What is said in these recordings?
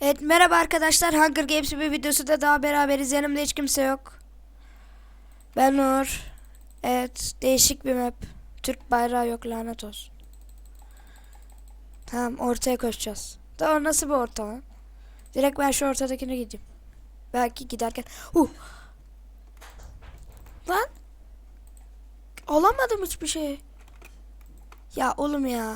Evet merhaba arkadaşlar Hunger Games bir videosu da daha beraberiz yanımda hiç kimse yok. Ben Nur. Evet değişik bir map. Türk bayrağı yok lanet olsun. Tamam ortaya koşacağız. Daha nasıl bir orta? Direkt ben şu ortadakine gideyim. Belki giderken. Uh. Lan. Alamadım hiçbir şey. Ya oğlum ya.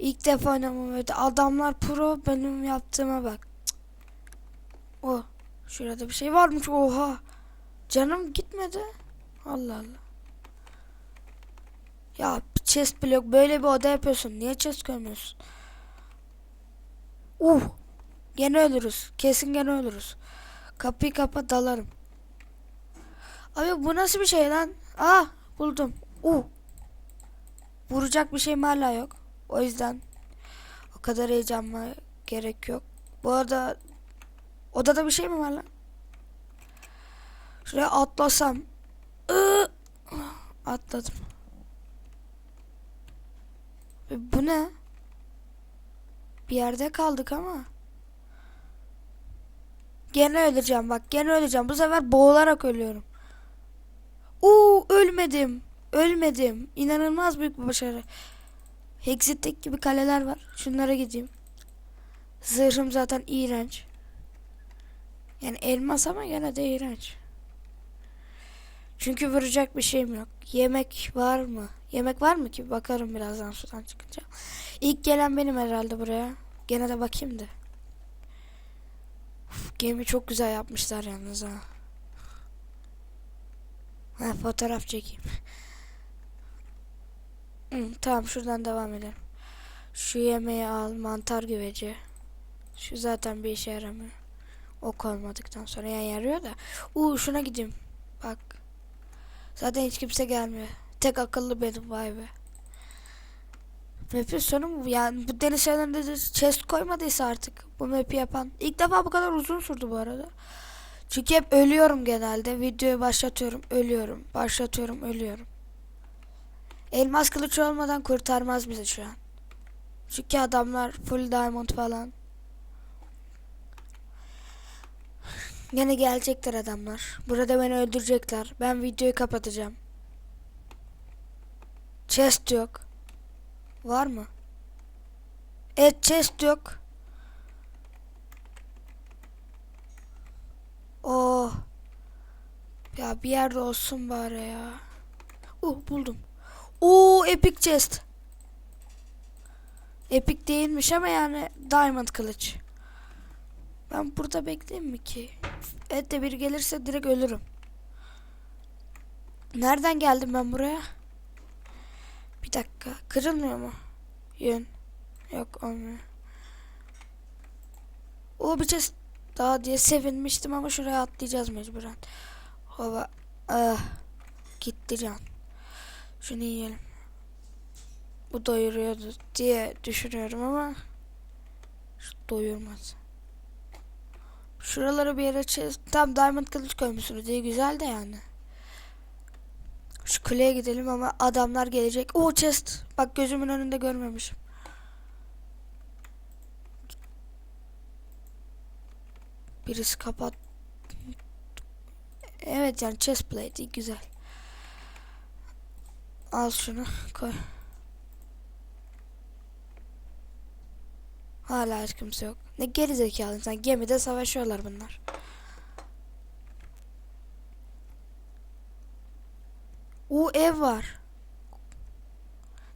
İlk defa oynamam öyle. Adamlar pro benim yaptığıma bak. Cık. O. Şurada bir şey varmış. Oha. Canım gitmedi. Allah Allah. Ya chest blok böyle bir oda yapıyorsun. Niye chest koymuyorsun? Uh. Gene ölürüz. Kesin gene ölürüz. Kapıyı kapa dalarım. Abi bu nasıl bir şey lan? Ah buldum. Uh. Vuracak bir şeyim hala yok. O yüzden o kadar heyecanla gerek yok. Bu arada odada bir şey mi var lan? Şuraya atlasam. Atladım. E, Bu ne? Bir yerde kaldık ama. Gene öleceğim bak gene öleceğim. Bu sefer boğularak ölüyorum. Uuu ölmedim. Ölmedim. İnanılmaz büyük bir başarı. Hexit'teki gibi kaleler var. Şunlara gideyim. Zırhım zaten iğrenç. Yani elmas ama gene de iğrenç. Çünkü vuracak bir şeyim yok. Yemek var mı? Yemek var mı ki? Bakarım birazdan sudan çıkınca. İlk gelen benim herhalde buraya. Gene de bakayım da. Uf, gemi çok güzel yapmışlar yalnız ha. Ha fotoğraf çekeyim. Tamam şuradan devam edelim. Şu yemeği al mantar güveci. Şu zaten bir işe yaramıyor. Ok olmadıktan sonra yani yarıyor da. Uuu şuna gideyim. Bak. Zaten hiç kimse gelmiyor. Tek akıllı benim vay be. Map'in sonu mu? Yani bu deniz şeylerinde de chest koymadıysa artık bu map'i yapan. İlk defa bu kadar uzun sürdü bu arada. Çünkü hep ölüyorum genelde. Videoyu başlatıyorum, ölüyorum. Başlatıyorum, ölüyorum. Elmas kılıç olmadan kurtarmaz bizi şu an. Çünkü adamlar full diamond falan. Yine gelecekler adamlar. Burada beni öldürecekler. Ben videoyu kapatacağım. Chest yok. Var mı? Evet chest yok. Oh. Ya bir yerde olsun bari ya. Uh buldum. Oo epic chest. Epic değilmiş ama yani diamond kılıç. Ben burada bekleyeyim mi ki? Evet de bir gelirse direkt ölürüm. Nereden geldim ben buraya? Bir dakika. Kırılmıyor mu? Yön. Yok olmuyor. O bir chest daha diye sevinmiştim ama şuraya atlayacağız mecburen. Hava. Ah. Gitti can. Şunu yiyelim. Bu doyuruyordu diye düşünüyorum ama şu doyurmaz. Şuralara bir yere chest, tam diamond kılıç koymuşsunuz diye güzel de yani. Şu kuleye gidelim ama adamlar gelecek. O chest. Bak gözümün önünde görmemişim. Birisi kapat. Evet yani chest plate güzel. Al şunu koy. Hala hiç kimse yok. Ne geri zekalı insan. Gemide savaşıyorlar bunlar. O ev var.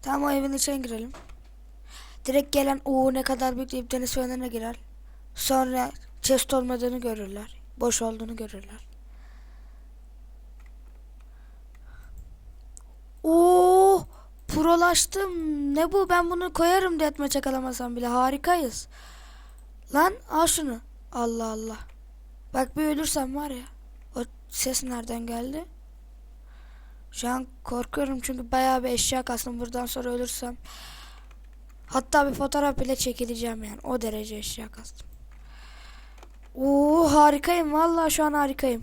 Tamam o evin içine girelim. Direkt gelen o ne kadar büyük deyip deniz fenerine girer. Sonra chest olmadığını görürler. Boş olduğunu görürler. Oo, prolaştım. Ne bu? Ben bunu koyarım detme çakalamasam bile. Harikayız. Lan al şunu. Allah Allah. Bak bir ölürsem var ya. O ses nereden geldi? Şu an korkuyorum çünkü bayağı bir eşya kastım. Buradan sonra ölürsem. Hatta bir fotoğraf bile çekileceğim yani. O derece eşya kastım. Oo harikayım. Vallahi şu an harikayım.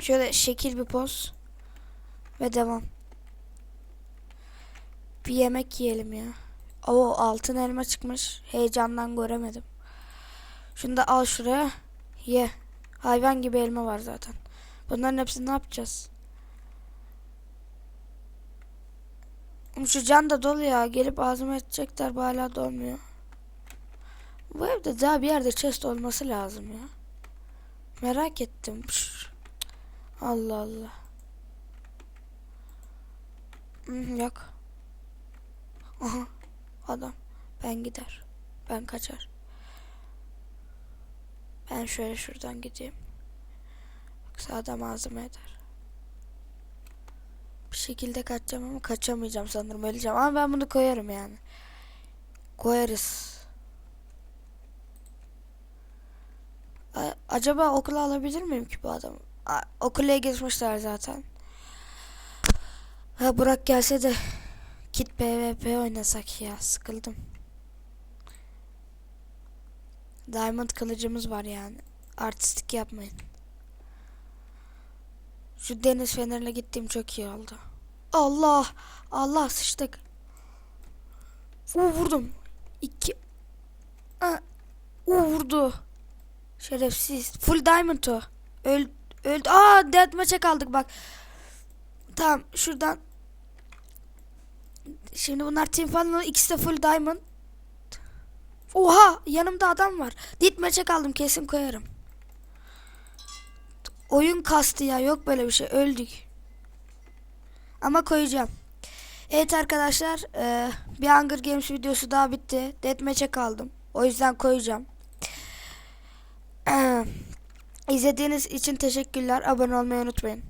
Şöyle şekil bir poz. Ve devam. Bir yemek yiyelim ya. O altın elma çıkmış. Heyecandan göremedim. Şunu da al şuraya. Ye. Hayvan gibi elma var zaten. Bunların hepsini ne yapacağız? Şu can da dolu ya. Gelip ağzıma edecekler. Bu hala dolmuyor. Bu evde daha bir yerde chest olması lazım ya. Merak ettim. Allah Allah. Yok. Aha. Adam. Ben gider. Ben kaçar. Ben şöyle şuradan gideyim. Yoksa adam ağzıma eder. Bir şekilde kaçacağım ama kaçamayacağım sanırım öleceğim. Ama ben bunu koyarım yani. Koyarız. A- acaba okula alabilir miyim ki bu adamı? A- okula geçmişler zaten. Ha Burak gelse de Kit PvP oynasak ya sıkıldım. Diamond kılıcımız var yani. Artistik yapmayın. Şu deniz fenerine gittiğim çok iyi oldu. Allah! Allah sıçtık. U vurdum. İki. U vurdu. Şerefsiz. Full diamond o. Öl, öldü. Aa deathmatch'e kaldık bak. Tamam şuradan. Şimdi bunlar team falan ikisi de full diamond. Oha yanımda adam var. Deathmatch'e kaldım kesin koyarım. Oyun kastı ya yok böyle bir şey öldük. Ama koyacağım. Evet arkadaşlar eee, bir Hunger Games videosu daha bitti. Deathmatch'e kaldım. O yüzden koyacağım. İzlediğiniz için teşekkürler. Abone olmayı unutmayın.